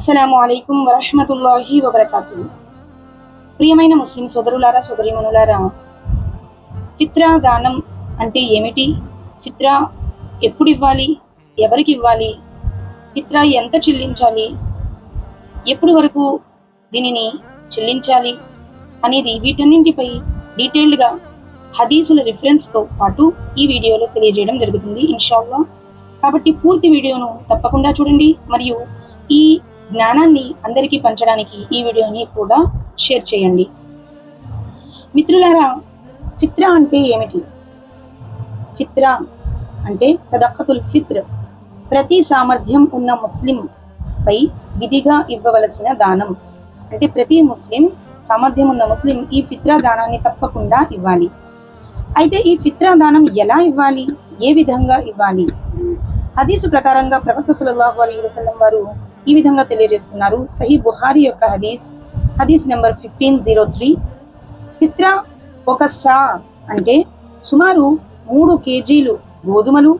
అస్సలం అలైకుం వరహమతుల్లాహి వబర్కాతు ప్రియమైన ముస్లిం సోదరులారా సోదరిమనులారా ఫిత్రా దానం అంటే ఏమిటి? ఫిత్రా ఎప్పుడు ఇవ్వాలి? ఎవరికి ఇవ్వాలి? ఫిత్రా ఎంత చెల్లించాలి? ఎప్పుడు వరకు దీనిని చెల్లించాలి? అనేది వీటన్నింటిపై డీటెయిల్డ్గా హదీసుల రిఫరెన్స్తో పాటు ఈ వీడియోలో తెలియజేయడం జరుగుతుంది ఇన్షాల్లా. కాబట్టి పూర్తి వీడియోను తప్పకుండా చూడండి. మరియు ఈ జ్ఞానాన్ని అందరికీ పంచడానికి ఈ వీడియోని కూడా షేర్ చేయండి. మిత్రులారా ఫిత్రా అంటే ఏమిటి? ఫిత్రా అంటే సదక్కతుల్ ఫిత్ర్. ప్రతి సామర్థ్యం ఉన్న ముస్లిం పై విధిగా ఇవ్వవలసిన దానం. అంటే ప్రతి ముస్లిం సామర్థ్యం ఉన్న ముస్లిం ఈ ఫిత్రా దానాన్ని తప్పకుండా ఇవ్వాలి. అయితే ఈ ఫిత్రా దానం ఎలా ఇవ్వాలి? ఏ విధంగా ఇవ్వాలి? హదీసు ప్రకారంగా ప్రవక్త సల్లల్లాహు అలీ వసలం వారు ఈ విధంగా తెలియజేస్తున్నారు. సహీ బుహారి యొక్క హదీస్ హదీస్ నెంబర్ ఫిఫ్టీన్ జీరో త్రీ. ఫిత్రా ఒక సా అంటే సుమారు మూడు కేజీలు గోధుమలు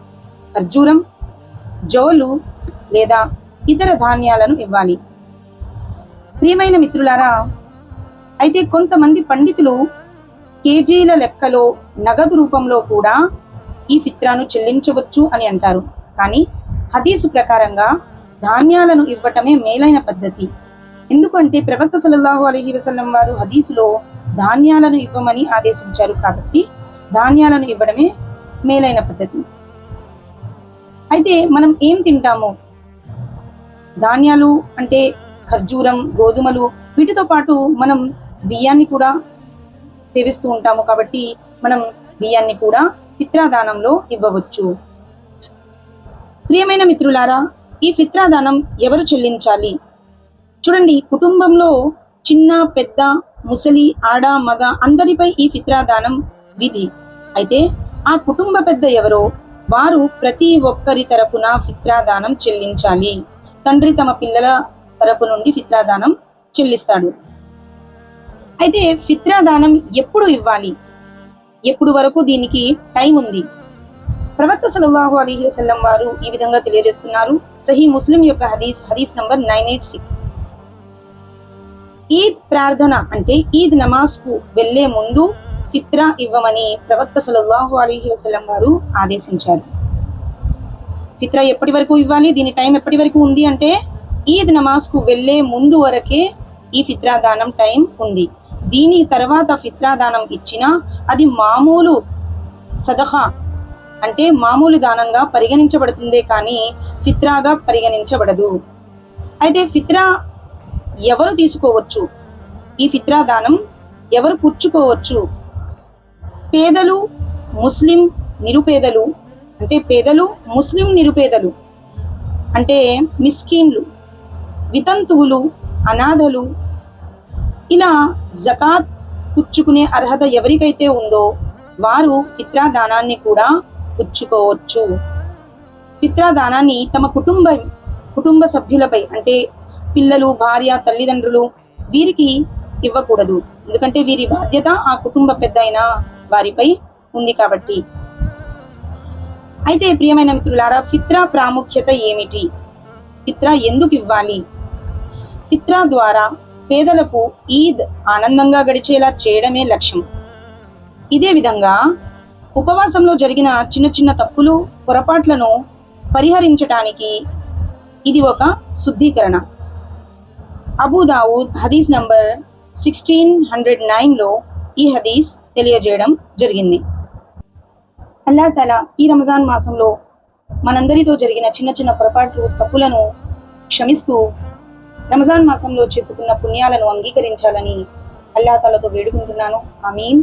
ఖర్జూరం జోలు లేదా ఇతర ధాన్యాలను ఇవ్వాలి. ప్రియమైన మిత్రులారా అయితే కొంతమంది పండితులు కేజీల లెక్కలో నగదు రూపంలో కూడా ఈ ఫిత్రాను చెల్లించవచ్చు అని అంటారు. కానీ హదీసు ప్రకారంగా ధాన్యాలను ఇవ్వటమే మేలైన పద్ధతి. ఎందుకంటే ప్రవక్త సలల్లాహు అలైహి వసలం వారు హదీసులో ధాన్యాలను ఇవ్వమని ఆదేశించారు కాబట్టి ధాన్యాలను ఇవ్వడమే మేలైన పద్ధతి. అయితే మనం ఏం తింటాము? ధాన్యాలు అంటే ఖర్జూరం గోధుమలు వీటితో పాటు మనం బియ్యాన్ని కూడా సేవిస్తూ ఉంటాము కాబట్టి మనం బియ్యాన్ని కూడా పిత్రాదానంలో ఇవ్వవచ్చు. ప్రియమైన మిత్రులారా ఈ ఫిత్రాదానం ఎవరు చెల్లించాలి? చూడండి కుటుంబంలో చిన్న పెద్ద ముసలి ఆడ మగ అందరిపై ఈ ఫిత్రాదానం విధి. అయితే ఆ కుటుంబ పెద్ద ఎవరో వారు ప్రతి ఒక్కరి తరపున ఫిత్రాదానం చెల్లించాలి. తండ్రి తమ పిల్లల తరపు నుండి ఫిత్రాదానం చెల్లిస్తాడు. అయితే ఫిత్రాదానం ఎప్పుడు ఇవ్వాలి? ఎప్పుడు వరకు దీనికి టైం ఉంది? ప్రవక్త సలల్లాహు అలీహి వసల్లం వారు ఈ విధంగా తెలియజేస్తున్నారు. సహీ ముస్లిం యొక్క హదీస్ హదీస్ number nine eight six. Eid ప్రార్థన అంటే ఈద్ నమాజ్కు వెళ్ళే ముందు ఫిత్రా ఇవ్వమని ప్రవక్త సల్లల్లాహు అలీహి వసల్లం వారు ఆదేశించారు. ఫిత్రా ఎప్పటి వరకు ఇవ్వాలి? దీని టైం ఎప్పటి వరకు ఉంది అంటే ఈద్ నమాజ్కు వెళ్ళే ముందు వరకే ఈ ఫిత్రా దానం టైం ఉంది. దీని తర్వాత ఫిత్రా దానం ఇచ్చినా అది మామూలు సదహా అంటే మామూలు దానంగా పరిగణించబడుతుందే కానీ ఫిత్రాగా పరిగణించబడదు. అయితే ఫిత్రా ఎవరు తీసుకోవచ్చు? ఈ ఫిత్రా దానం ఎవరు పుచ్చుకోవచ్చు? పేదలు ముస్లిం నిరుపేదలు అంటే పేదలు ముస్లిం నిరుపేదలు అంటే మిస్కీన్లు వితంతువులు అనాథలు ఇలా జకాత్ పుచ్చుకునే అర్హత ఎవరికైతే ఉందో వారు ఫిత్రా దానాన్ని కూడా పుచ్చుకోవచ్చు. పిత్రాదానాన్ని తమ కుటుంబ కుటుంబ సభ్యులపై అంటే పిల్లలు భార్య తల్లిదండ్రులు వీరికి ఇవ్వకూడదు. ఎందుకంటే వీరి బాధ్యత ఆ కుటుంబ పెద్ద అయిన వారిపై ఉంది కాబట్టి. అయితే ప్రియమైన మిత్రులారా పిత్ర ప్రాముఖ్యత ఏమిటి? ఫిత్రా ఎందుకు ఇవ్వాలి? ఫిత్రా ద్వారా పేదలకు ఈద్ ఆనందంగా గడిచేలా చేయడమే లక్ష్యం. ఇదే విధంగా ఉపవాసంలో జరిగిన చిన్న చిన్న తప్పులు పొరపాట్లను పరిహరించటానికి ఇది ఒక శుద్ధీకరణ. అబూదావుద్ హదీస్ నంబర్ సిక్స్టీన్ హండ్రెడ్ నైన్లో ఈ హదీస్ తెలియజేయడం జరిగింది. అల్లా తల ఈ రంజాన్ మాసంలో మనందరితో జరిగిన చిన్న చిన్న పొరపాట్లు తప్పులను క్షమిస్తూ రంజాన్ మాసంలో చేసుకున్న పుణ్యాలను అంగీకరించాలని అల్లా తలతో వేడుకుంటున్నాను. మీన్